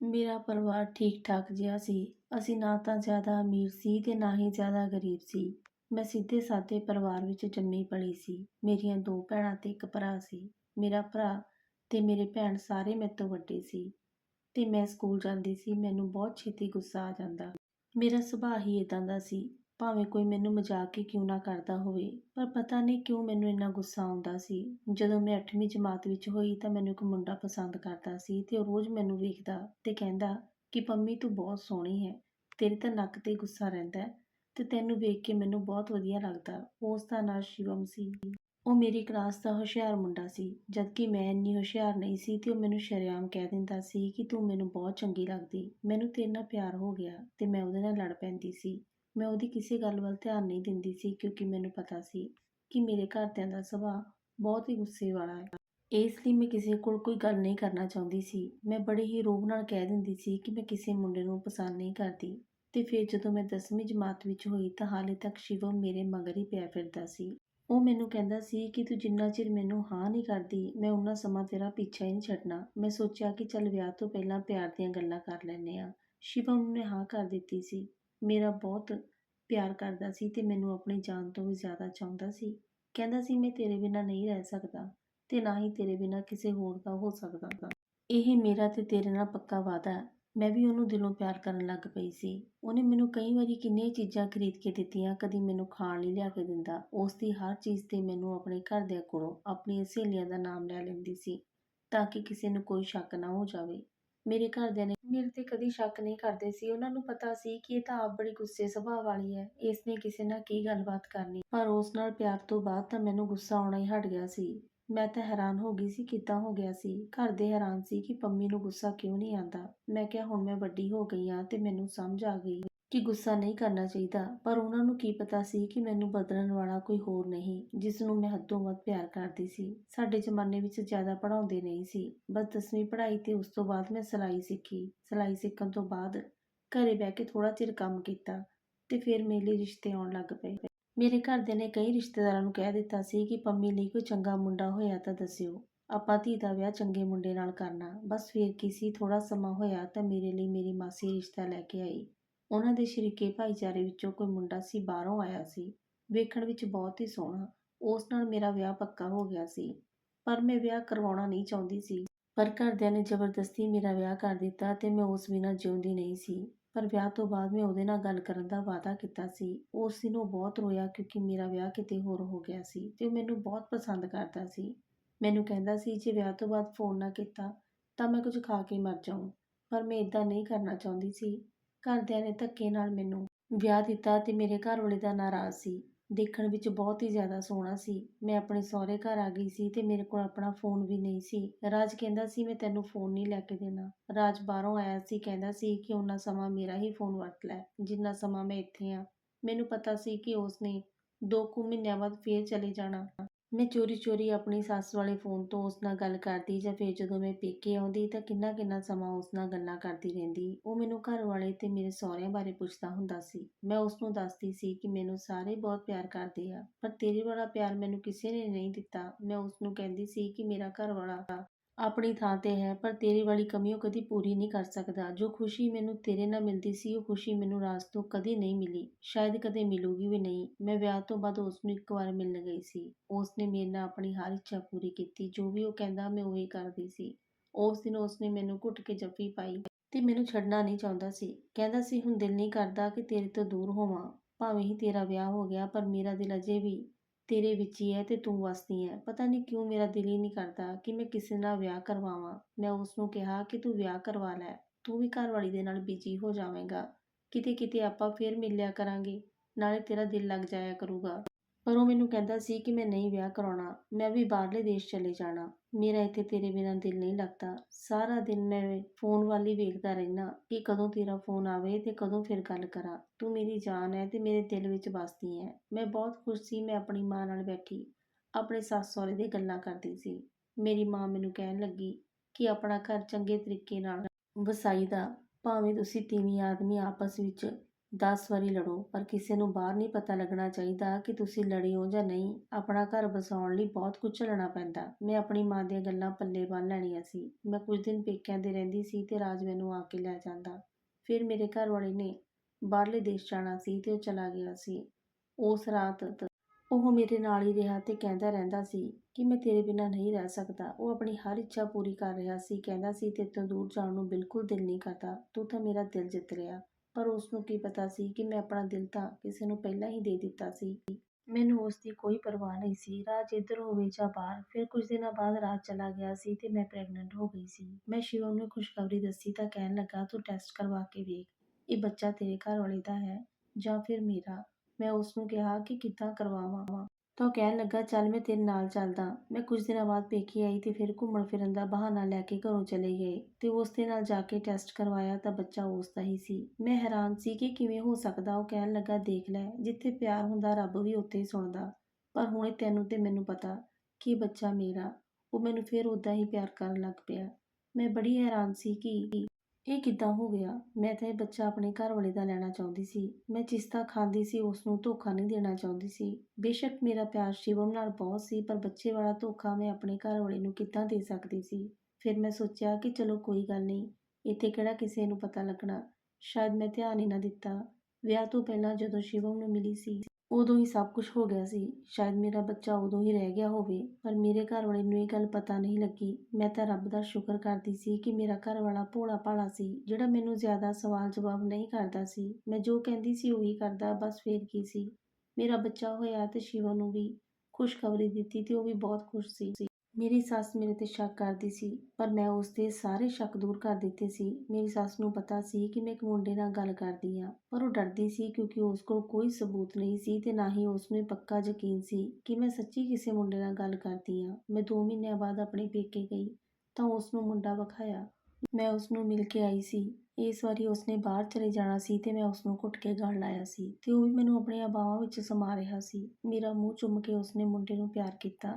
ਮੇਰਾ ਪਰਿਵਾਰ ਠੀਕ-ਠਾਕ ਜਿਹਾ ਸੀ। ਅਸੀਂ ਨਾ ਤਾਂ ਜ਼ਿਆਦਾ ਅਮੀਰ ਸੀ ਤੇ ਨਾ ਹੀ ਜ਼ਿਆਦਾ ਗਰੀਬ ਸੀ। ਮੈਂ ਸਿੱਧੇ-ਸਾਦੇ ਪਰਿਵਾਰ ਵਿੱਚ ਜੰਮੀ-ਪਲੀ ਸੀ। ਮੇਰੀਆਂ ਦੋ ਭੈਣਾਂ ਤੇ ਇੱਕ ਭਰਾ ਸੀ। ਮੇਰਾ ਭਰਾ ਤੇ ਮੇਰੇ ਭੈਣ ਸਾਰੇ ਮੇਰੇ ਤੋਂ ਵੱਡੇ ਸੀ ਤੇ ਮੈਂ ਸਕੂਲ ਜਾਂਦੀ ਸੀ, ਮੈਨੂੰ ਬਹੁਤ ਛੇਤੀ ਗੁੱਸਾ ਆ ਜਾਂਦਾ। ਮੇਰਾ ਸੁਭਾਅ ਹੀ ਏਦਾਂ ਦਾ ਸੀ, ਭਾਵੇਂ ਕੋਈ ਮੈਨੂੰ ਮਜ਼ਾਕ ਹੀ ਕਿਉਂ ਨਾ ਕਰਦਾ ਹੋਵੇ, ਪਰ ਪਤਾ ਨਹੀਂ ਕਿਉਂ ਮੈਨੂੰ ਇੰਨਾ ਗੁੱਸਾ ਆਉਂਦਾ ਸੀ। ਜਦੋਂ ਮੈਂ ਅੱਠਵੀਂ ਜਮਾਤ ਵਿੱਚ ਹੋਈ ਤਾਂ ਮੈਨੂੰ ਇੱਕ ਮੁੰਡਾ ਪਸੰਦ ਕਰਦਾ ਸੀ ਤੇ ਉਹ ਰੋਜ਼ ਮੈਨੂੰ ਵੇਖਦਾ ਤੇ ਕਹਿੰਦਾ ਕਿ ਪੰਮੀ ਤੂੰ ਬਹੁਤ ਸੋਹਣੀ ਹੈ, ਤੇਰੇ ਤਾਂ ਨੱਕ 'ਤੇ ਗੁੱਸਾ ਰਹਿੰਦਾ ਤੇ ਤੈਨੂੰ ਵੇਖ ਕੇ ਮੈਨੂੰ ਬਹੁਤ ਵਧੀਆ ਲੱਗਦਾ। ਉਸ ਦਾ ਨਾਂ ਸ਼ਿਵਮ ਸੀ। ਉਹ ਮੇਰੀ ਕਲਾਸ ਦਾ ਹੁਸ਼ਿਆਰ ਮੁੰਡਾ ਸੀ, ਜਦਕਿ ਮੈਂ ਇੰਨੀ ਹੁਸ਼ਿਆਰ ਨਹੀਂ ਸੀ ਤੇ ਉਹ ਮੈਨੂੰ ਸ਼ਰੇਆਮ ਕਹਿ ਦਿੰਦਾ ਸੀ ਕਿ ਤੂੰ ਮੈਨੂੰ ਬਹੁਤ ਚੰਗੀ ਲੱਗਦੀ। ਮੈਨੂੰ ਤੇਰੇ ਨਾਲ ਪਿਆਰ ਹੋ ਗਿਆ ਤੇ ਮੈਂ ਉਹਦੇ ਨਾਲ ਲੜ ਪੈਂਦੀ ਸੀ। ਮੈਂ ਉਹਦੀ ਕਿਸੇ ਗੱਲ ਵੱਲ ਧਿਆਨ ਨਹੀਂ ਦਿੰਦੀ ਸੀ ਕਿਉਂਕਿ ਮੈਨੂੰ ਪਤਾ ਸੀ ਕਿ ਮੇਰੇ ਘਰਦਿਆਂ ਦਾ ਸੁਭਾਅ ਬਹੁਤ ਹੀ ਗੁੱਸੇ ਵਾਲਾ ਹੈ। ਇਸ ਲਈ ਮੈਂ ਕਿਸੇ ਕੋਲ ਕੋਈ ਗੱਲ ਨਹੀਂ ਕਰਨਾ ਚਾਹੁੰਦੀ ਸੀ। ਮੈਂ ਬੜੇ ਹੀ ਰੋਬ ਨਾਲ ਕਹਿ ਦਿੰਦੀ ਸੀ ਕਿ ਮੈਂ ਕਿਸੇ ਮੁੰਡੇ ਨੂੰ ਪਸੰਦ ਨਹੀਂ ਕਰਦੀ ਤੇ ਫਿਰ ਜਦੋਂ ਮੈਂ ਦਸਵੀਂ ਜਮਾਤ ਵਿੱਚ ਹੋਈ ਤਾਂ ਹਾਲੇ ਤੱਕ ਸ਼ਿਵਮ ਮੇਰੇ ਮਗਰ ਹੀ ਪਿਆ ਫਿਰਦਾ ਸੀ। ਉਹ ਮੈਨੂੰ ਕਹਿੰਦਾ ਸੀ ਕਿ ਤੂੰ ਜਿੰਨਾ ਚਿਰ ਮੈਨੂੰ ਹਾਂ ਨਹੀਂ ਕਰਦੀ, ਮੈਂ ਓਨਾ ਸਮਾਂ ਤੇਰਾ ਪਿੱਛਾ ਹੀ ਨਹੀਂ ਛੱਡਣਾ। ਮੈਂ ਸੋਚਿਆ ਕਿ ਚੱਲ ਵਿਆਹ ਤੋਂ ਪਹਿਲਾਂ ਪਿਆਰ ਦੀਆਂ ਗੱਲਾਂ ਕਰ ਲੈਂਦੇ ਹਾਂ। ਸ਼ਿਵਮ ਨੇ ਹਾਂ ਕਰ ਦਿੱਤੀ ਸੀ। ਮੇਰਾ ਬਹੁਤ ਪਿਆਰ ਕਰਦਾ ਸੀ ਤੇ ਮੈਨੂੰ ਆਪਣੀ ਜਾਨ ਤੋਂ ਵੀ ਜ਼ਿਆਦਾ ਚਾਹੁੰਦਾ ਸੀ। ਕਹਿੰਦਾ ਸੀ ਮੈਂ ਤੇਰੇ ਬਿਨਾਂ ਨਹੀਂ ਰਹਿ ਸਕਦਾ ਤੇ ਨਾ ਹੀ ਤੇਰੇ ਬਿਨਾਂ ਕਿਸੇ ਹੋਰ ਦਾ ਹੋ ਸਕਦਾ। ਇਹ ਮੇਰਾ ਤੇ ਤੇਰੇ ਨਾਲ ਪੱਕਾ ਵਾਅਦਾ ਮੈਂ ਵੀ ਉਹਨੂੰ ਦਿਲੋਂ ਪਿਆਰ ਕਰਨ ਲੱਗ ਪਈ ਸੀ। ਉਹਨੇ ਮੈਨੂੰ ਕਈ ਵਾਰੀ ਕਿੰਨੀਆਂ ਚੀਜ਼ਾਂ ਖਰੀਦ ਕੇ ਦਿੱਤੀਆਂ, ਕਦੀ ਮੈਨੂੰ ਖਾਣ ਲਈ ਲਿਆ ਕੇ ਦਿੰਦਾ। ਉਸ ਦੀ ਹਰ ਚੀਜ਼ 'ਤੇ ਮੈਨੂੰ ਆਪਣੇ ਘਰਦਿਆਂ ਕੋਲੋਂ ਆਪਣੀਆਂ ਸਹੇਲੀਆਂ ਦਾ ਨਾਮ ਲੈ ਲੈਂਦੀ ਸੀ ਤਾਂ ਕਿ ਕਿਸੇ ਨੂੰ ਕੋਈ ਸ਼ੱਕ ਨਾ ਹੋ ਜਾਵੇ। ਮੇਰੇ ਘਰਦਿਆਂ ਨੇ ਮੇਰੇ 'ਤੇ ਕਦੀ ਸ਼ੱਕ ਨਹੀਂ ਕਰਦੇ ਸੀ। ਉਹਨਾਂ ਨੂੰ ਪਤਾ ਸੀ ਕਿ ਇਹ ਤਾਂ ਆਪ ਬੜੀ ਗੁੱਸੇ ਸੁਭਾਅ ਵਾਲੀ ਹੈ, ਇਸ ਨੇ ਕਿਸੇ ਨਾਲ ਕੀ ਗੱਲਬਾਤ ਕਰਨੀ। ਪਰ ਉਸ ਨਾਲ ਪਿਆਰ ਤੋਂ ਬਾਅਦ ਤਾਂ ਮੈਨੂੰ ਗੁੱਸਾ ਆਉਣਾ ਹੀ ਹਟ ਗਿਆ ਸੀ। ਮੈਂ ਤਾਂ ਹੈਰਾਨ ਹੋ ਗਈ ਸੀ ਕਿੱਦਾਂ ਹੋ ਗਿਆ ਸੀ। ਘਰ ਦੇ ਹੈਰਾਨ ਸੀ ਕਿ ਪੰਮੀ ਨੂੰ ਗੁੱਸਾ ਕਿਉਂ ਨਹੀਂ ਆਉਂਦਾ। ਮੈਂ ਕਿਹਾ ਹੁਣ ਮੈਂ ਵੱਡੀ ਹੋ ਗਈ ਹਾਂ ਤੇ ਮੈਨੂੰ ਸਮਝ ਆ ਗਈ ਕਿ ਗੁੱਸਾ ਨਹੀਂ ਕਰਨਾ ਚਾਹੀਦਾ, ਪਰ ਉਹਨਾਂ ਨੂੰ ਕੀ ਪਤਾ ਸੀ ਕਿ ਮੈਨੂੰ ਬਦਲਣ ਵਾਲਾ ਕੋਈ ਹੋਰ ਨਹੀਂ, ਜਿਸ ਨੂੰ ਮੈਂ ਹੱਦੋਂ ਵੱਧ ਪਿਆਰ ਕਰਦੀ ਸੀ। ਸਾਡੇ ਜ਼ਮਾਨੇ ਵਿੱਚ ਜ਼ਿਆਦਾ ਪੜ੍ਹਾਉਂਦੇ ਨਹੀਂ ਸੀ, ਬਸ ਦਸਵੀਂ ਪੜ੍ਹਾਈ ਤੇ ਉਸ ਤੋਂ ਬਾਅਦ ਮੈਂ ਸਿਲਾਈ ਸਿੱਖੀ। ਸਿਲਾਈ ਸਿੱਖਣ ਤੋਂ ਬਾਅਦ ਘਰੇ ਬਹਿ ਕੇ ਥੋੜ੍ਹਾ ਚਿਰ ਕੰਮ ਕੀਤਾ ਤੇ ਫਿਰ ਮੇਰੇ ਲਈ ਰਿਸ਼ਤੇ ਆਉਣ ਲੱਗ ਪਏ। ਮੇਰੇ ਘਰਦਿਆਂ ਨੇ ਕਈ ਰਿਸ਼ਤੇਦਾਰਾਂ ਨੂੰ ਕਹਿ ਦਿੱਤਾ ਸੀ ਕਿ ਪੰਮੀ ਲਈ ਕੋਈ ਚੰਗਾ ਮੁੰਡਾ ਹੋਇਆ ਤਾਂ ਦੱਸਿਓ, ਆਪਾਂ ਧੀ ਦਾ ਵਿਆਹ ਚੰਗੇ ਮੁੰਡੇ ਨਾਲ ਕਰਨਾ। ਬਸ ਫਿਰ ਕੀ ਸੀ, ਥੋੜ੍ਹਾ ਸਮਾਂ ਹੋਇਆ ਤਾਂ ਮੇਰੇ ਲਈ ਮੇਰੀ ਮਾਸੀ ਰਿਸ਼ਤਾ ਲੈ ਕੇ ਆਈ। ਉਹਨਾਂ ਦੇ ਸ਼ਰੀਕੇ ਭਾਈਚਾਰੇ ਵਿੱਚੋਂ ਕੋਈ ਮੁੰਡਾ ਸੀ, ਬਾਹਰੋਂ ਆਇਆ ਸੀ, ਵੇਖਣ ਵਿੱਚ ਬਹੁਤ ਹੀ ਸੋਹਣਾ। ਉਸ ਨਾਲ ਮੇਰਾ ਵਿਆਹ ਪੱਕਾ ਹੋ ਗਿਆ ਸੀ, ਪਰ ਮੈਂ ਵਿਆਹ ਕਰਵਾਉਣਾ ਨਹੀਂ ਚਾਹੁੰਦੀ ਸੀ। ਪਰ ਘਰਦਿਆਂ ਨੇ ਜ਼ਬਰਦਸਤੀ ਮੇਰਾ ਵਿਆਹ ਕਰ ਦਿੱਤਾ ਤੇ ਮੈਂ ਉਸ ਬਿਨਾਂ ਜਿਉਂਦੀ ਨਹੀਂ ਸੀ। ਪਰ ਵਿਆਹ ਤੋਂ ਬਾਅਦ ਮੈਂ ਉਹਦੇ ਨਾਲ ਗੱਲ ਕਰਨ ਦਾ ਵਾਅਦਾ ਕੀਤਾ ਸੀ। ਉਸ ਦਿਨ ਉਹ ਬਹੁਤ ਰੋਇਆ ਕਿਉਂਕਿ ਮੇਰਾ ਵਿਆਹ ਕਿਤੇ ਹੋਰ ਹੋ ਗਿਆ ਸੀ ਤੇ ਉਹ ਮੈਨੂੰ ਬਹੁਤ ਪਸੰਦ ਕਰਦਾ ਸੀ। ਮੈਨੂੰ ਕਹਿੰਦਾ ਸੀ ਜੇ ਵਿਆਹ ਤੋਂ ਬਾਅਦ ਫੋਨ ਨਾ ਕੀਤਾ ਤਾਂ ਮੈਂ ਕੁਝ ਖਾ ਕੇ ਮਰ ਜਾਊਂ, ਪਰ ਮੈਂ ਏਦਾਂ ਨਹੀਂ ਕਰਨਾ ਚਾਹੁੰਦੀ ਸੀ। ਘਰਦਿਆਂ ਨੇ ਧੱਕੇ ਨਾਲ ਮੈਨੂੰ ਵਿਆਹ ਦਿੱਤਾ ਤੇ ਮੇਰੇ ਘਰ ਵਾਲੇ ਦਾ ਨਾਰਾਜ਼ ਸੀ। ਦੇਖਣ ਵਿੱਚ ਬਹੁਤ ਹੀ ਜ਼ਿਆਦਾ ਸੋਹਣਾ ਸੀ। ਮੈਂ ਆਪਣੇ ਸਹੁਰੇ ਘਰ ਆ ਗਈ ਸੀ ਤੇ ਮੇਰੇ ਕੋਲ ਆਪਣਾ ਫੋਨ ਵੀ ਨਹੀਂ ਸੀ। ਰਾਜ ਕਹਿੰਦਾ ਸੀ ਮੈਂ ਤੈਨੂੰ ਫੋਨ ਨਹੀਂ ਲੈ ਕੇ ਦੇਣਾ। ਰਾਜ ਬਾਹਰੋਂ ਆਇਆ ਸੀ, ਕਹਿੰਦਾ ਸੀ ਕਿ ਓਨਾ ਸਮਾਂ ਮੇਰਾ ਹੀ ਫੋਨ ਵਰਤ ਲੈ, ਜਿੰਨਾ ਸਮਾਂ ਮੈਂ ਇੱਥੇ ਹਾਂ। ਮੈਨੂੰ ਪਤਾ ਸੀ ਕਿ ਉਸ ਨੇ ਦੋ ਕੁ ਮਹੀਨਿਆਂ ਬਾਅਦ ਫੇਰ ਚਲੇ ਜਾਣਾ। ਮੈਂ ਚੋਰੀ-ਚੋਰੀ ਆਪਣੀ ਸੱਸ ਵਾਲੇ ਫੋਨ ਤੋਂ ਉਸ ਨਾਲ ਗੱਲ ਕਰਦੀ ਜਾਂ ਫਿਰ ਜਦੋਂ ਮੈਂ ਪੇਕੇ ਆਉਂਦੀ ਤਾਂ ਕਿੰਨਾ-ਕਿੰਨਾ ਸਮਾਂ ਉਸ ਨਾਲ ਗੱਲਾਂ ਕਰਦੀ ਰਹਿੰਦੀ। ਉਹ ਮੈਨੂੰ ਘਰ ਵਾਲੇ ਤੇ ਮੇਰੇ ਸਹੁਰਿਆਂ ਬਾਰੇ ਪੁੱਛਦਾ ਹੁੰਦਾ ਸੀ। ਮੈਂ ਉਸਨੂੰ ਦੱਸਦੀ ਸੀ ਕਿ ਮੈਨੂੰ ਸਾਰੇ ਬਹੁਤ ਪਿਆਰ ਕਰਦੇ ਆ, ਪਰ ਤੇਰੇ ਵਾਲਾ ਪਿਆਰ ਮੈਨੂੰ ਕਿਸੇ ਨੇ ਨਹੀਂ ਦਿੱਤਾ। ਮੈਂ ਉਸਨੂੰ ਕਹਿੰਦੀ ਸੀ ਕਿ ਮੇਰਾ ਘਰ ਵਾਲਾ ਆਪਣੀ ਥਾਂ ਤੇ ਹੈ, ਪਰ ਤੇਰੇ ਵਾਲੀ ਕਮੀ ਉਹ ਕਦੀ ਪੂਰੀ ਨਹੀਂ ਕਰ ਸਕਦਾ। ਜੋ ਖੁਸ਼ੀ ਮੈਨੂੰ ਤੇਰੇ ਨਾਲ ਮਿਲਦੀ ਸੀ, ਉਹ ਖੁਸ਼ੀ ਮੈਨੂੰ ਰਾਜ ਤੋਂ ਕਦੀ ਨਹੀਂ ਮਿਲੀ, ਸ਼ਾਇਦ ਕਦੇ ਮਿਲੂਗੀ ਵੀ ਨਹੀਂ। ਮੈਂ ਵਿਆਹ ਤੋਂ ਬਾਅਦ ਉਸਨੂੰ ਇੱਕ ਵਾਰ ਮਿਲਣ ਗਈ ਸੀ। ਉਸ ਨੇ ਮੇਰੇ ਨਾਲ ਆਪਣੀ ਹਰ ਇੱਛਾ ਪੂਰੀ ਕੀਤੀ। ਜੋ ਵੀ ਉਹ ਕਹਿੰਦਾ ਮੈਂ ਉਹੀ ਕਰਦੀ ਸੀ। ਉਸ ਦਿਨ ਉਸ ਨੇ ਮੈਨੂੰ ਘੁੱਟ ਕੇ ਜੱਫੀ ਪਾਈ ਤੇ ਮੈਨੂੰ ਛੱਡਣਾ ਨਹੀਂ ਚਾਹੁੰਦਾ ਸੀ। ਕਹਿੰਦਾ ਸੀ ਹੁਣ ਦਿਲ ਨਹੀਂ ਕਰਦਾ ਕਿ ਤੇਰੇ ਤੋਂ ਦੂਰ ਹੋਵਾਂ। ਭਾਵੇਂ ਹੀ ਤੇਰਾ ਵਿਆਹ ਹੋ ਗਿਆ, ਪਰ ਮੇਰਾ ਦਿਲ ਅਜੇ ਵੀ ਤੇਰੇ ਵਿੱਚ ਹੀ ਹੈ ਤੇ ਤੂੰ ਵਸਦੀ ਹੈ ਪਤਾ ਨਹੀਂ ਕਿਉਂ ਮੇਰਾ ਦਿਲ ਹੀ ਨਹੀਂ ਕਰਦਾ ਕਿ ਮੈਂ ਕਿਸੇ ਨਾਲ ਵਿਆਹ ਕਰਵਾਵਾਂ। ਮੈਂ ਉਸ ਨੂੰ ਕਿਹਾ ਕਿ ਤੂੰ ਵਿਆਹ ਕਰਵਾ ਲੈ, ਤੂੰ ਵੀ ਘਰਵਾਲੀ ਦੇ ਨਾਲ ਬਿਜ਼ੀ ਹੋ ਜਾਵੇਂਗਾ। ਕਿਤੇ-ਕਿਤੇ ਆਪਾਂ ਫੇਰ ਮਿਲਿਆ ਕਰਾਂਗੇ, ਨਾਲੇ ਤੇਰਾ ਦਿਲ ਲੱਗ ਜਾਇਆ ਕਰੂਗਾ। ਪਰ ਉਹ ਮੈਨੂੰ ਕਹਿੰਦਾ ਸੀ ਕਿ ਮੈਂ ਨਹੀਂ ਵਿਆਹ ਕਰਾਉਣਾ, ਮੈਂ ਵੀ ਬਾਹਰਲੇ ਦੇਸ਼ ਚਲੇ ਜਾਣਾ। ਮੇਰਾ ਇੱਥੇ ਤੇਰੇ ਬਿਨਾਂ ਦਿਲ ਨਹੀਂ ਲੱਗਦਾ। ਸਾਰਾ ਦਿਨ ਮੈਂ ਫੋਨ ਵੱਲ ਹੀ ਵੇਖਦਾ ਰਹਿਣਾ ਕਿ ਕਦੋਂ ਤੇਰਾ ਫੋਨ ਆਵੇ ਤੇ ਕਦੋਂ ਫਿਰ ਗੱਲ ਕਰਾਂ। ਤੂੰ ਮੇਰੀ ਜਾਨ ਹੈ ਤੇ ਮੇਰੇ ਦਿਲ ਵਿੱਚ ਵਸਦੀ ਹੈ ਮੈਂ ਬਹੁਤ ਖੁਸ਼ ਸੀ। ਮੈਂ ਆਪਣੀ ਮਾਂ ਨਾਲ ਬੈਠੀ ਆਪਣੇ ਸੱਸ-ਸਹੁਰੇ ਦੀਆਂ ਗੱਲਾਂ ਕਰਦੀ ਸੀ। ਮੇਰੀ ਮਾਂ ਮੈਨੂੰ ਕਹਿਣ ਲੱਗੀ ਕਿ ਆਪਣਾ ਘਰ ਚੰਗੇ ਤਰੀਕੇ ਨਾਲ ਵਸਾਈਦਾ, ਭਾਵੇਂ ਤੁਸੀਂ ਤੀਵੀਂ ਆਦਮੀ ਆਪਸ ਵਿੱਚ ਦਸ ਵਾਰੀ ਲੜੋ, ਪਰ ਕਿਸੇ ਨੂੰ ਬਾਹਰ ਨਹੀਂ ਪਤਾ ਲੱਗਣਾ ਚਾਹੀਦਾ ਕਿ ਤੁਸੀਂ ਲੜੇ ਹੋ ਜਾਂ ਨਹੀਂ। ਆਪਣਾ ਘਰ ਬਸਾਉਣ ਲਈ ਬਹੁਤ ਕੁਝ ਝੱਲਣਾ ਪੈਂਦਾ। ਮੈਂ ਆਪਣੀ ਮਾਂ ਦੀਆਂ ਗੱਲਾਂ ਪੱਲੇ ਬੰਨ੍ਹ ਲੈਣੀਆਂ ਸੀ। ਮੈਂ ਕੁਝ ਦਿਨ ਪੇਕਿਆਂ ਦੇ ਰਹਿੰਦੀ ਸੀ ਤੇ ਰਾਜ ਮੈਨੂੰ ਆ ਕੇ ਲੈ ਜਾਂਦਾ। ਫਿਰ ਮੇਰੇ ਘਰ ਵਾਲੇ ਨੇ ਬਾਹਰਲੇ ਦੇਸ਼ ਜਾਣਾ ਸੀ ਤੇ ਉਹ ਚਲਾ ਗਿਆ ਸੀ। ਉਸ ਰਾਤ ਉਹ ਮੇਰੇ ਨਾਲ ਹੀ ਰਿਹਾ ਤੇ ਕਹਿੰਦਾ ਰਹਿੰਦਾ ਸੀ ਕਿ ਮੈਂ ਤੇਰੇ ਬਿਨਾਂ ਨਹੀਂ ਰਹਿ ਸਕਦਾ। ਉਹ ਆਪਣੀ ਹਰ ਇੱਛਾ ਪੂਰੀ ਕਰ ਰਿਹਾ ਸੀ। ਕਹਿੰਦਾ ਸੀ, ਤੇਰੇ ਤੋਂ ਦੂਰ ਜਾਣ ਨੂੰ ਬਿਲਕੁਲ ਦਿਲ ਨਹੀਂ ਕਰਦਾ। ਤੂੰ ਤਾਂ ਮੇਰਾ ਦਿਲ ਜਿੱਤ ਲਿਆ ਪਰ ਉਸ ਨੂੰ ਕੀ ਪਤਾ ਸੀ ਕਿ ਮੈਂ ਆਪਣਾ ਦਿਲ ਤਾਂ ਕਿਸੇ ਨੂੰ ਪਹਿਲਾਂ ਹੀ ਦੇ ਦਿੱਤਾ ਸੀ। ਮੈਨੂੰ ਉਸ ਦੀ ਕੋਈ ਪਰਵਾਹ ਨਹੀਂ ਸੀ। ਰਾਜ ਇੱਧਰ ਹੋਵੇ ਜਾਂ ਬਾਹਰ, ਫਿਰ ਕੁਝ ਦਿਨਾਂ ਬਾਅਦ ਰਾਜ ਚਲਾ ਗਿਆ ਸੀ ਤੇ ਮੈਂ ਪ੍ਰੈਗਨੈਂਟ ਹੋ ਗਈ ਸੀ। ਮੈਂ ਸ਼ਿਵਮ ਨੂੰ ਖੁਸ਼ਖਬਰੀ ਦੱਸੀ ਤਾਂ ਕਹਿਣ ਲੱਗਾ, ਤੂੰ ਟੈਸਟ ਕਰਵਾ ਕੇ ਵੇਖ, ਇਹ ਬੱਚਾ ਤੇਰੇ ਘਰ ਵਾਲੇ ਦਾ ਹੈ ਜਾਂ ਫਿਰ ਮੇਰਾ? ਮੈਂ ਉਸ ਨੂੰ ਕਿਹਾ ਕਿ ਕਿੱਦਾਂ ਕਰਵਾਵਾਂ। ਤਾਂ ਉਹ ਕਹਿਣ ਲੱਗਾ, ਚੱਲ ਮੈਂ ਤੇਰੇ ਨਾਲ ਚੱਲਦਾ। ਮੈਂ ਕੁਝ ਦਿਨਾਂ ਬਾਅਦ ਪੇਕੇ ਆਈ ਤੇ ਫਿਰ ਘੁੰਮਣ ਫਿਰਨ ਦਾ ਬਹਾਨਾ ਲੈ ਕੇ ਘਰੋਂ ਚਲੇ ਗਏ ਤੇ ਉਸ ਦੇ ਨਾਲ ਜਾ ਕੇ ਟੈਸਟ ਕਰਵਾਇਆ ਤਾਂ ਬੱਚਾ ਉਸ ਦਾ ਹੀ ਸੀ। ਮੈਂ ਹੈਰਾਨ ਸੀ ਕਿ ਕਿਵੇਂ ਹੋ ਸਕਦਾ, ਉਹ ਕਹਿਣ ਲੱਗਾ, ਦੇਖ ਲੈ, ਜਿੱਥੇ ਪਿਆਰ ਹੁੰਦਾ, ਰੱਬ ਵੀ ਉੱਥੇ ਹੀ ਸੁਣਦਾ। ਪਰ ਹੁਣੇ ਤੈਨੂੰ ਤੇ ਮੈਨੂੰ ਪਤਾ ਕਿ ਬੱਚਾ ਮੇਰਾ, ਉਹ ਮੈਨੂੰ ਫਿਰ ਉਦਾਂ ਹੀ ਪਿਆਰ ਕਰਨ ਲੱਗ ਪਿਆ। ਮੈਂ ਬੜੀ ਹੈਰਾਨ ਸੀ ਕਿ ਇਹ ਕਿੱਦਾਂ ਹੋ ਗਿਆ? ਮੈਂ ਤਾਂ ਇਹ ਬੱਚਾ ਆਪਣੇ ਘਰ ਵਾਲੇ ਦਾ ਲੈਣਾ ਚਾਹੁੰਦੀ ਸੀ। ਮੈਂ ਜਿਸ ਤਰ੍ਹਾਂ ਖਾਂਦੀ ਸੀ ਉਸ ਨੂੰ ਧੋਖਾ ਨਹੀਂ ਦੇਣਾ ਚਾਹੁੰਦੀ ਸੀ। ਬੇਸ਼ੱਕ ਮੇਰਾ ਪਿਆਰ ਸ਼ਿਵਮ ਨਾਲ ਬਹੁਤ ਸੀ, ਪਰ ਬੱਚੇ ਵਾਲਾ ਧੋਖਾ ਮੈਂ ਆਪਣੇ ਘਰ ਵਾਲੇ ਨੂੰ ਕਿੱਦਾਂ ਦੇ ਸਕਦੀ ਸੀ? ਫਿਰ ਮੈਂ ਸੋਚਿਆ ਕਿ ਚਲੋ ਕੋਈ ਗੱਲ ਨਹੀਂ, ਇੱਥੇ ਕਿਹੜਾ ਕਿਸੇ ਨੂੰ ਪਤਾ ਲੱਗਣਾ? ਸ਼ਾਇਦ ਮੈਂ ਧਿਆਨ ਹੀ ਨਾ ਦਿੱਤਾ। ਵਿਆਹ ਤੋਂ ਪਹਿਲਾਂ ਜਦੋਂ ਸ਼ਿਵਮ ਨੂੰ ਮਿਲੀ ਸੀ। ਉਦੋਂ ਹੀ ਸਭ ਕੁਝ ਹੋ ਗਿਆ ਸੀ। ਸ਼ਾਇਦ ਮੇਰਾ ਬੱਚਾ ਉਦੋਂ ਹੀ ਰਹਿ ਗਿਆ ਹੋਵੇ, ਪਰ ਮੇਰੇ ਘਰ ਵਾਲੇ ਨੂੰ ਇਹ ਗੱਲ ਪਤਾ ਨਹੀਂ ਲੱਗੀ। ਮੈਂ ਤਾਂ ਰੱਬ ਦਾ ਸ਼ੁਕਰ ਕਰਦੀ ਸੀ ਕਿ ਮੇਰਾ ਘਰ ਵਾਲਾ ਭੋਲਾ ਭਾਲਾ ਸੀ, ਜਿਹੜਾ ਮੈਨੂੰ ਜ਼ਿਆਦਾ ਸਵਾਲ ਜਵਾਬ ਨਹੀਂ ਕਰਦਾ ਸੀ। ਮੈਂ ਜੋ ਕਹਿੰਦੀ ਸੀ ਉਹੀ ਕਰਦਾ, ਬਸ ਫੇਰ ਕੀ ਸੀ। ਮੇਰਾ ਬੱਚਾ ਹੋਇਆ ਤੇ ਸ਼ਿਵਾ ਨੂੰ ਵੀ ਖੁਸ਼ਖਬਰੀ ਦਿੱਤੀ ਤੇ ਉਹ ਵੀ ਬਹੁਤ ਖੁਸ਼ ਸੀ। ਮੇਰੀ ਸੱਸ ਮੇਰੇ ਤੇ ਸ਼ੱਕ ਕਰਦੀ ਸੀ, ਪਰ ਮੈਂ ਉਸ ਦੇ ਸਾਰੇ ਸ਼ੱਕ ਦੂਰ ਕਰ ਦਿੱਤੇ ਸੀ। ਮੇਰੀ ਸੱਸ ਨੂੰ ਪਤਾ ਸੀ ਕਿ ਮੈਂ ਇੱਕ ਮੁੰਡੇ ਨਾਲ ਗੱਲ ਕਰਦੀ ਆ ਪਰ ਉਹ ਡਰਦੀ ਸੀ ਕਿਉਂਕਿ ਉਸ ਕੋਲ ਕੋਈ ਸਬੂਤ ਨਹੀਂ ਸੀ ਤੇ ਨਾ ਹੀ ਉਸ ਨੂੰ ਪੱਕਾ ਯਕੀਨ ਸੀ ਕਿ ਮੈਂ ਸੱਚੀ ਕਿਸੇ ਮੁੰਡੇ ਨਾਲ ਗੱਲ ਕਰਦੀ ਆ ਮੈਂ 2 ਮਹੀਨਿਆਂ ਬਾਅਦ ਆਪਣੇ ਪੇਕੇ ਗਈ ਤਾਂ ਉਸ ਨੂੰ ਮੁੰਡਾ ਵਿਖਾਇਆ। ਮੈਂ ਉਸ ਨੂੰ ਮਿਲ ਕੇ ਆਈ ਸੀ। ਇਸ ਵਾਰੀ ਉਸਨੇ ਬਾਹਰ ਚਲੇ ਜਾਣਾ ਸੀ ਤੇ ਮੈਂ ਉਸ ਨੂੰ ਘੁੱਟ ਕੇ ਗਲ ਲਾਇਆ ਸੀ ਤੇ ਉਹ ਵੀ ਮੈਨੂੰ ਆਪਣੀਆਂ ਬਾਹਾਂ ਵਿੱਚ ਸਮਾ ਰਿਹਾ ਸੀ। ਮੇਰਾ ਮੂੰਹ ਚੁੰਮ ਕੇ ਉਸਨੇ ਮੁੰਡੇ ਨੂੰ ਪਿਆਰ ਕੀਤਾ।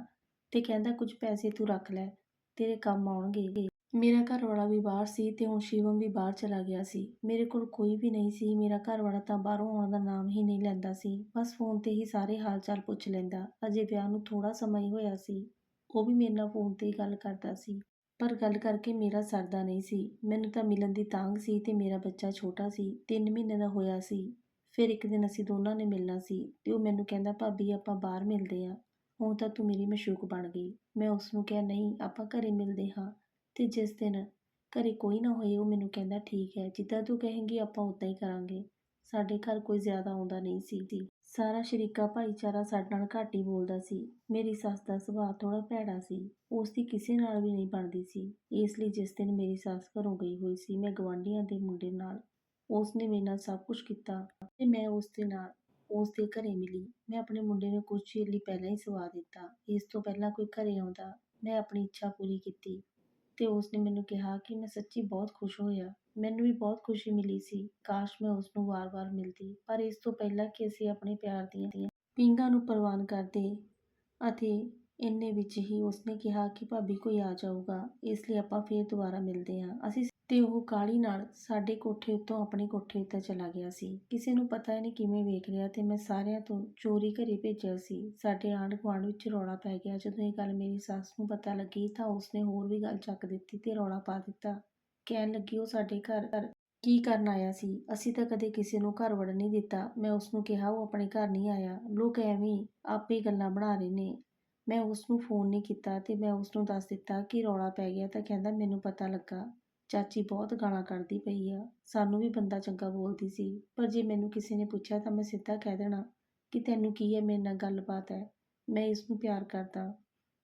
ਤੇ ਕਹਿੰਦਾ, ਕੁਝ ਪੈਸੇ ਤੂੰ ਰੱਖ ਲੈ, ਤੇਰੇ ਕੰਮ ਆਉਣਗੇ। ਮੇਰਾ ਘਰ ਵਾਲਾ ਵੀ ਬਾਹਰ ਸੀ ਤੇ ਹੁਣ ਸ਼ਿਵਮ ਵੀ ਬਾਹਰ ਚਲਾ ਗਿਆ ਸੀ। ਮੇਰੇ ਕੋਲ ਕੋਈ ਵੀ ਨਹੀਂ ਸੀ, ਮੇਰਾ ਘਰ ਵਾਲਾ ਤਾਂ ਬਾਹਰੋਂ ਆਉਣ ਦਾ ਨਾਮ ਹੀ ਨਹੀਂ ਲੈਂਦਾ ਸੀ। ਬਸ ਫੋਨ ਤੇ ਹੀ ਸਾਰੇ ਹਾਲ ਚਾਲ ਪੁੱਛ ਲੈਂਦਾ। ਅਜੇ ਵਿਆਹ ਨੂੰ ਥੋੜਾ ਸਮਾਂ ਹੀ ਹੋਇਆ ਸੀ। ਉਹ ਵੀ ਮੇਰੇ ਨਾਲ ਫੋਨ ਤੇ ਹੀ ਗੱਲ ਕਰਦਾ ਸੀ। ਪਰ ਗੱਲ ਕਰਕੇ ਮੇਰਾ ਸਰਦਾ ਨਹੀਂ ਸੀ। ਮੈਨੂੰ ਤਾਂ ਮਿਲਣ ਦੀ ਤਾਂਗ ਸੀ ਤੇ ਮੇਰਾ ਬੱਚਾ ਛੋਟਾ ਸੀ 3 ਮਹੀਨੇ ਦਾ ਹੋਇਆ ਸੀ। ਫਿਰ ਇੱਕ ਦਿਨ ਅਸੀਂ ਦੋਨਾਂ ਨੇ ਮਿਲਣਾ ਸੀ ਤੇ ਉਹ ਮੈਨੂੰ ਕਹਿੰਦਾ, ਭਾਬੀ, ਆਪਾਂ ਬਾਹਰ ਮਿਲਦੇ ਆ। ਹੁਣ ਤਾਂ ਤੂੰ ਮੇਰੀ ਮਸ਼ੂਕ ਬਣ ਗਈ। ਮੈਂ ਉਸ ਨੂੰ ਕਿਹਾ, ਨਹੀਂ, ਆਪਾਂ ਘਰੇ ਮਿਲਦੇ ਹਾਂ। ਤੇ ਜਿਸ ਦਿਨ ਘਰੇ ਕੋਈ ਨਾ ਹੋਏ, ਉਹ ਮੈਨੂੰ ਕਹਿੰਦਾ, ਠੀਕ ਹੈ, ਜਿੱਦਾਂ ਤੂੰ ਕਹੇਂਗੀ, ਆਪਾਂ ਉਦਾਂ ਹੀ ਕਰਾਂਗੇ। ਸਾਡੇ ਘਰ ਕੋਈ ਜ਼ਿਆਦਾ ਆਉਂਦਾ ਨਹੀਂ ਸੀ ਸਾਰਾ ਸ਼ਰੀਕਾ ਭਾਈਚਾਰਾ ਸਾਡੇ ਨਾਲ ਘੱਟ ਹੀ ਬੋਲਦਾ ਸੀ। ਮੇਰੀ ਸੱਸ ਦਾ ਸੁਭਾਅ ਥੋੜਾ ਭੈੜਾ ਸੀ। ਉਸ ਦੀ ਕਿਸੇ ਨਾਲ ਵੀ ਨਹੀਂ ਬਣਦੀ ਸੀ। ਇਸ ਲਈ ਜਿਸ ਦਿਨ ਮੇਰੀ ਸੱਸ ਘਰੋਂ ਗਈ ਹੋਈ ਸੀ, ਮੈਂ ਗਵਾਂਢੀਆਂ ਦੇ ਮੁੰਡੇ ਨਾਲ ਉਸ ਨੇ ਮੇਰੇ ਨਾਲ ਸਭ ਕੁਝ ਕੀਤਾ। ਤੇ ਮੈਂ ਉਸ ਦੇ ਨਾਲ ਉਸ ਦੇ ਘਰੇ ਮਿਲੀ। ਮੈਂ ਆਪਣੇ ਮੁੰਡੇ ਨੂੰ ਕੁਝ ਚਿਰ ਲਈ ਪਹਿਲਾਂ ਹੀ ਸਵਾ ਦਿੱਤਾ। ਇਸ ਤੋਂ ਪਹਿਲਾਂ ਕੋਈ ਘਰੇ ਆਉਂਦਾ, ਮੈਂ ਆਪਣੀ ਇੱਛਾ ਪੂਰੀ ਕੀਤੀ ਤੇ ਉਸ ਨੇ ਮੈਨੂੰ ਕਿਹਾ ਕਿ ਮੈਂ ਸੱਚੀ ਬਹੁਤ ਖੁਸ਼ ਹੋਇਆ। ਮੈਨੂੰ ਵੀ ਬਹੁਤ ਖੁਸ਼ੀ ਮਿਲੀ ਸੀ। ਕਾਸ਼ ਮੈਂ ਉਸ ਨੂੰ ਵਾਰ-ਵਾਰ ਮਿਲਦੀ। ਪਰ ਇਸ ਤੋਂ ਪਹਿਲਾਂ ਕਿ ਅਸੀਂ ਆਪਣੇ ਪਿਆਰ ਦੀਆਂ ਪਿੰਗਾਂ ਨੂੰ ਪ੍ਰਵਾਨ ਕਰਦੇ ਅਤੇ ਇੰਨੇ ਵਿੱਚ ਹੀ ਉਸਨੇ ਕਿਹਾ ਕਿ ਭਾਬੀ ਕੋਈ ਆ ਜਾਊਗਾ, ਇਸ ਲਈ ਆਪਾਂ ਫੇਰ ਦੁਬਾਰਾ ਮਿਲਦੇ ਹਾਂ। ਅਸੀਂ ਤੇ ਉਹ ਕਾਹਲੀ ਨਾਲ ਸਾਡੇ ਕੋਠੇ ਉੱਤੋਂ ਆਪਣੇ ਕੋਠੇ ਉੱਤੇ ਚਲਾ ਗਿਆ ਸੀ। ਕਿਸੇ ਨੂੰ ਪਤਾ ਹੀ ਨਹੀਂ ਕਿਵੇਂ ਵੇਖ ਲਿਆ ਤੇ ਮੈਂ ਸਾਰਿਆਂ ਤੋਂ ਚੋਰੀ ਘਰੇ ਭੇਜਿਆ ਸੀ। ਸਾਡੇ ਆਂਢ ਗੁਆਂਢ ਵਿੱਚ ਰੌਲਾ ਪੈ ਗਿਆ। ਜਦੋਂ ਇਹ ਗੱਲ ਮੇਰੀ ਸੱਸ ਨੂੰ ਪਤਾ ਲੱਗੀ ਤਾਂ ਉਸਨੇ ਹੋਰ ਵੀ ਗੱਲ ਚੱਕ ਦਿੱਤੀ ਤੇ ਰੌਲਾ ਪਾ ਦਿੱਤਾ। ਕਹਿਣ ਲੱਗੀ, ਉਹ ਸਾਡੇ ਘਰ ਕੀ ਕਰਨ ਆਇਆ ਸੀ? ਅਸੀਂ ਤਾਂ ਕਦੇ ਕਿਸੇ ਨੂੰ ਘਰ ਵੜਨ ਨਹੀਂ ਦਿੱਤਾ। ਮੈਂ ਉਸ ਨੂੰ ਕਿਹਾ, ਉਹ ਆਪਣੇ ਘਰ ਨਹੀਂ ਆਇਆ। ਲੋਕ ਐਵੇਂ ਆਪੇ ਗੱਲਾਂ ਬਣਾ ਰਹੇ ਨੇ। ਮੈਂ ਉਸ ਨੂੰ ਫੋਨ ਨਹੀਂ ਕੀਤਾ ਤੇ ਮੈਂ ਉਸ ਨੂੰ ਦੱਸ ਦਿੱਤਾ ਕਿ ਰੌਲਾ ਪੈ ਗਿਆ ਤਾਂ ਕਹਿੰਦਾ, ਮੈਨੂੰ ਪਤਾ ਲੱਗਾ। ਚਾਚੀ ਬਹੁਤ ਗਾਲਾਂ ਕੱਢਦੀ ਪਈ ਆ। ਸਾਨੂੰ ਵੀ ਬੰਦਾ ਚੰਗਾ ਬੋਲਦੀ ਸੀ, ਪਰ ਜੇ ਮੈਨੂੰ ਕਿਸੇ ਨੇ ਪੁੱਛਿਆ ਤਾਂ ਮੈਂ ਸਿੱਧਾ ਕਹਿ ਦੇਣਾ ਕਿ ਤੈਨੂੰ ਕੀ ਹੈ ਮੇਰੇ ਨਾਲ ਗੱਲਬਾਤ ਹੈ। ਮੈਂ ਇਸ ਨੂੰ ਪਿਆਰ ਕਰਦਾ।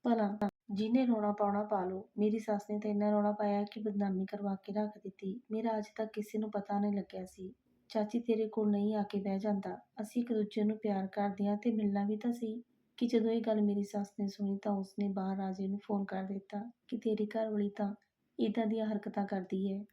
ਭਲਾ, ਜਿਹਨੇ ਰੋਣਾ ਪਾਉਣਾ ਪਾ ਲਓ। ਮੇਰੀ ਸੱਸ ਨੇ ਤਾਂ ਇੰਨਾ ਰੌਲਾ ਪਾਇਆ ਕਿ ਬਦਨਾਮੀ ਕਰਵਾ ਕੇ ਰੱਖ ਦਿੱਤੀ। ਮੇਰਾ ਅੱਜ ਤੱਕ ਕਿਸੇ ਨੂੰ ਪਤਾ ਨਹੀਂ ਲੱਗਿਆ ਸੀ। ਚਾਚੀ ਤੇਰੇ ਕੋਲ ਨਹੀਂ ਆ ਕੇ ਬਹਿ ਜਾਂਦਾ। ਅਸੀਂ ਇੱਕ ਦੂਜੇ ਨੂੰ ਪਿਆਰ ਕਰਦੇ ਹਾਂ ਤੇ ਮਿਲਣਾ ਵੀ ਤਾਂ ਸੀ। ਕਿ ਜਦੋਂ ਇਹ ਗੱਲ ਮੇਰੀ ਸੱਸ ਨੇ ਸੁਣੀ ਤਾਂ ਉਸਨੇ ਬਾਹਰ ਰਾਜੇ ਨੂੰ ਫੋਨ ਕਰ ਦਿੱਤਾ ਕਿ ਤੇਰੀ ਘਰਵਾਲੀ ਤਾਂ ਇਦਾਂ ਦੀਆਂ ਹਰਕਤਾਂ ਕਰਦੀ ਹੈ।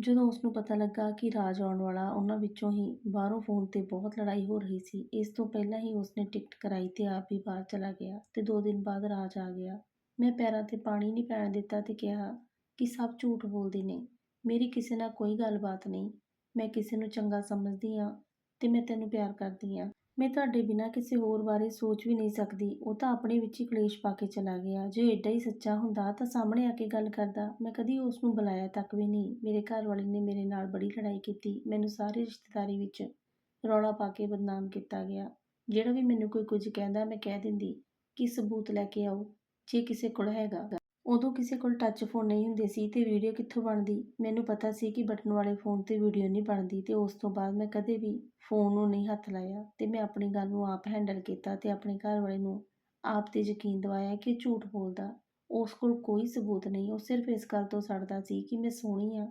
ਜਦੋਂ ਉਸ ਨੂੰ ਪਤਾ ਲੱਗਾ ਕਿ ਰਾਜ ਆਉਣ ਵਾਲਾ, ਉਹਨਾਂ ਵਿੱਚੋਂ ਹੀ ਬਾਹਰੋਂ ਫੋਨ ਤੇ ਬਹੁਤ ਲੜਾਈ ਹੋ ਰਹੀ ਸੀ। ਇਸ ਤੋਂ ਪਹਿਲਾਂ ਹੀ ਉਸਨੇ ਟਿਕਟ ਕਰਾਈ ਤੇ ਆਪ ਵੀ ਬਾਹਰ ਚਲਾ ਗਿਆ ਤੇ ਦੋ ਦਿਨ ਬਾਅਦ ਰਾਜ ਆ ਗਿਆ। ਮੈਂ ਪੈਰਾਂ ਤੇ ਪਾਣੀ ਨਹੀਂ ਪੈਣ ਦਿੱਤਾ ਤੇ ਕਿਹਾ ਕਿ ਸਭ ਝੂਠ ਬੋਲਦੇ ਨੇ। ਮੇਰੀ ਕਿਸੇ ਨਾਲ ਕੋਈ ਗੱਲਬਾਤ ਨਹੀਂ। ਮੈਂ ਕਿਸੇ ਨੂੰ ਚੰਗਾ ਸਮਝਦੀ ਹਾਂ ਤੇ ਮੈਂ ਤੈਨੂੰ ਪਿਆਰ ਕਰਦੀ ਆ ਮੈਂ ਤੁਹਾਡੇ ਬਿਨਾਂ ਕਿਸੇ ਹੋਰ ਬਾਰੇ ਸੋਚ ਵੀ ਨਹੀਂ ਸਕਦੀ। ਉਹ ਤਾਂ ਆਪਣੇ ਵਿੱਚ ਹੀ ਕਲੇਸ਼ ਪਾ ਕੇ ਚਲਾ ਗਿਆ। ਜੇ ਐਡਾ ਹੀ ਸੱਚਾ ਹੁੰਦਾ ਤਾਂ ਸਾਹਮਣੇ ਆ ਕੇ ਗੱਲ ਕਰਦਾ। ਮੈਂ ਕਦੀ ਉਸ ਨੂੰ ਬੁਲਾਇਆ ਤੱਕ ਵੀ ਨਹੀਂ। ਮੇਰੇ ਘਰ ਵਾਲੇ ਨੇ ਮੇਰੇ ਨਾਲ ਬੜੀ ਲੜਾਈ ਕੀਤੀ। ਮੈਨੂੰ ਸਾਰੇ ਰਿਸ਼ਤੇਦਾਰੀ ਵਿੱਚ ਰੌਲਾ ਪਾ ਕੇ ਬਦਨਾਮ ਕੀਤਾ ਗਿਆ। ਜਿਹੜਾ ਵੀ ਮੈਨੂੰ ਕੋਈ ਕੁਝ ਕਹਿੰਦਾ, ਮੈਂ ਕਹਿ ਦਿੰਦੀ, ਕਿ ਸਬੂਤ ਲੈ ਕੇ ਆਓ? ਜੇ ਕਿਸੇ ਕੋਲ ਹੈਗਾ ਉਦੋਂ ਕਿਸੇ ਕੋਲ ਟੱਚ ਫੋਨ ਨਹੀਂ ਹੁੰਦੇ ਸੀ ਤੇ ਵੀਡੀਓ ਕਿੱਥੋਂ ਬਣਦੀ? ਮੈਨੂੰ ਪਤਾ ਸੀ ਕਿ ਬਟਨ ਵਾਲੇ ਫੋਨ ਤੇ ਵੀਡੀਓ ਨਹੀਂ ਬਣਦੀ ਤੇ ਉਸ ਤੋਂ ਬਾਅਦ ਮੈਂ ਕਦੇ ਵੀ ਫੋਨ ਨੂੰ ਨਹੀਂ ਹੱਥ ਲਾਇਆ ਤੇ ਮੈਂ ਆਪਣੀ ਗੱਲ ਨੂੰ ਆਪ ਹੈਂਡਲ ਕੀਤਾ ਤੇ ਆਪਣੇ ਘਰ ਵਾਲੇ ਨੂੰ ਆਪ ਤੇ ਯਕੀਨ ਦਿਵਾਇਆ ਕਿ ਝੂਠ ਬੋਲਦਾ। ਉਸ ਕੋਲ ਕੋਈ ਸਬੂਤ ਨਹੀਂ, ਉਹ ਸਿਰਫ ਇਸ ਗੱਲ ਤੋਂ ਸੜਦਾ ਸੀ ਕਿ ਮੈਂ ਸੋਹਣੀ ਆ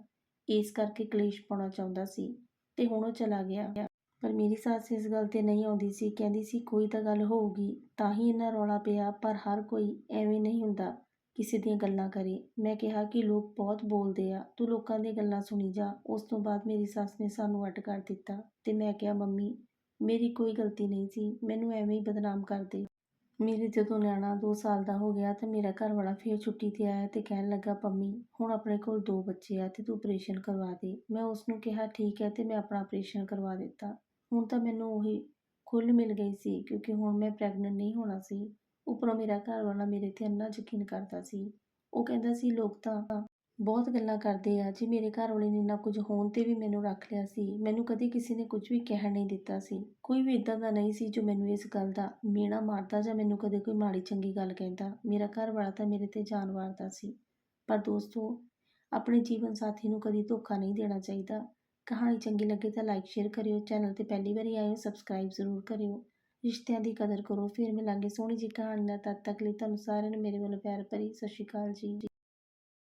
ਇਸ ਕਰਕੇ ਕਲੇਸ਼ ਪਾਉਣਾ ਚਾਹੁੰਦਾ ਸੀ ਤੇ ਹੁਣ ਉਹ ਚਲਾ ਗਿਆ। ਪਰ ਮੇਰੀ ਸੱਸ ਇਸ ਗੱਲ ਤੇ ਨਹੀਂ ਆਉਂਦੀ ਸੀ, ਕਹਿੰਦੀ ਸੀ ਕੋਈ ਤਾਂ ਗੱਲ ਹੋਊਗੀ, ਤਾਂ ਹੀ ਇੰਨਾ ਰੌਲਾ ਪਿਆ, ਪਰ ਹਰ ਕੋਈ ਐਵੇਂ ਨਹੀਂ ਹੁੰਦਾ। ਕਿਸੇ ਦੀਆਂ ਗੱਲਾਂ ਕਰੇ। ਮੈਂ ਕਿਹਾ ਕਿ ਲੋਕ ਬਹੁਤ ਬੋਲਦੇ ਆ। ਤੂੰ ਲੋਕਾਂ ਦੀਆਂ ਗੱਲਾਂ ਸੁਣੀ ਜਾ। ਉਸ ਤੋਂ ਬਾਅਦ ਮੇਰੀ ਸੱਸ ਨੇ ਸਾਨੂੰ ਅੱਡ ਕਰ ਦਿੱਤਾ ਤੇ ਮੈਂ ਕਿਹਾ, ਮੰਮੀ, ਮੇਰੀ ਕੋਈ ਗਲਤੀ ਨਹੀਂ ਸੀ। ਮੈਨੂੰ ਐਵੇਂ ਹੀ ਬਦਨਾਮ ਕਰਦੇ ਮੇਰੇ ਜਦੋਂ ਨਿਆਣਾ 2 ਸਾਲ ਦਾ ਹੋ ਗਿਆ ਤੇ ਮੇਰਾ ਘਰ ਵਾਲਾ ਫੇਰ ਛੁੱਟੀ ਤੇ ਆਇਆ ਤੇ ਕਹਿਣ ਲੱਗਾ ਪੰਮੀ ਹੁਣ ਆਪਣੇ ਕੋਲ ਦੋ ਬੱਚੇ ਆ ਤੇ ਤੂੰ ਆਪਰੇਸ਼ਨ ਕਰਵਾ ਦੇ। ਮੈਂ ਉਸ ਨੂੰ ਕਿਹਾ, ਠੀਕ ਹੈ। ਤੇ ਮੈਂ ਆਪਣਾ ਆਪਰੇਸ਼ਨ ਕਰਵਾ ਦਿੱਤਾ। ਹੁਣ ਤਾਂ ਮੈਨੂੰ ਉਹੀ ਖੁੱਲ੍ਹ ਮਿਲ ਗਈ ਸੀ ਕਿਉਂਕਿ ਹੁਣ ਮੈਂ ਪ੍ਰੈਗਨੈਂਟ ਨਹੀਂ ਹੋਣਾ ਸੀ। ਉੱਪਰੋਂ ਮੇਰਾ ਘਰ ਵਾਲਾ ਮੇਰੇ ਤੇ ਅੰਨਾ ਯਕੀਨ ਕਰਦਾ ਸੀ। ਉਹ ਕਹਿੰਦਾ ਸੀ, ਲੋਕ ਤਾਂ ਬਹੁਤ ਗੱਲਾਂ ਕਰਦੇ ਆ। ਜੀ ਮੇਰੇ ਘਰ ਵਾਲੇ ਨੇ ਇੰਨਾ ਕੁਝ ਹੋਣ ਤੇ ਵੀ ਮੈਨੂੰ ਰੱਖ ਲਿਆ ਸੀ, ਮੈਨੂੰ ਕਦੇ ਕਿਸੇ ਨੇ ਕੁਝ ਵੀ ਕਹਿਣ ਨਹੀਂ ਦਿੱਤਾ ਸੀ। ਕੋਈ ਵੀ ਇਦਾਂ ਦਾ ਨਹੀਂ ਸੀ ਜੋ ਮੈਨੂੰ ਇਸ ਗੱਲ ਦਾ ਮੇਣਾ ਮਾਰਦਾ ਜਾਂ ਮੈਨੂੰ ਕਦੇ ਕੋਈ ਮਾੜੀ ਚੰਗੀ ਗੱਲ ਕਹਿੰਦਾ। ਮੇਰਾ ਘਰ ਵਾਲਾ ਤਾਂ ਮੇਰੇ ਤੇ ਜਾਨ ਵਾਰਦਾ ਸੀ। ਪਰ ਦੋਸਤੋ, ਆਪਣੇ ਜੀਵਨ ਸਾਥੀ ਨੂੰ ਕਦੀ ਧੋਖਾ ਨਹੀਂ ਦੇਣਾ ਚਾਹੀਦਾ। ਕਹਾਣੀ ਚੰਗੀ ਲੱਗੇ ਤਾਂ ਲਾਈਕ ਸ਼ੇਅਰ ਕਰਿਓ। ਚੈਨਲ ਤੇ ਪਹਿਲੀ ਵਾਰੀ ਆਏ ਹੋ ਸਬਸਕ੍ਰਾਈਬ ਜ਼ਰੂਰ ਕਰਿਓ। ਰਿਸ਼ਤਿਆਂ ਦੀ ਕਦਰ ਕਰੋ। ਫਿਰ ਮਿਲਾਂਗੇ ਸੋਹਣੀ ਜੀ ਕਹਾਣੀ ਨਾਲ। ਤਦ ਤੱਕ ਲਈ ਤੁਹਾਨੂੰ ਸਾਰਿਆਂ ਨੂੰ ਮੇਰੇ ਵੱਲੋਂ ਪਿਆਰ ਭਰੀ ਸਤਿ ਸ਼੍ਰੀ ਅਕਾਲ ਜੀ।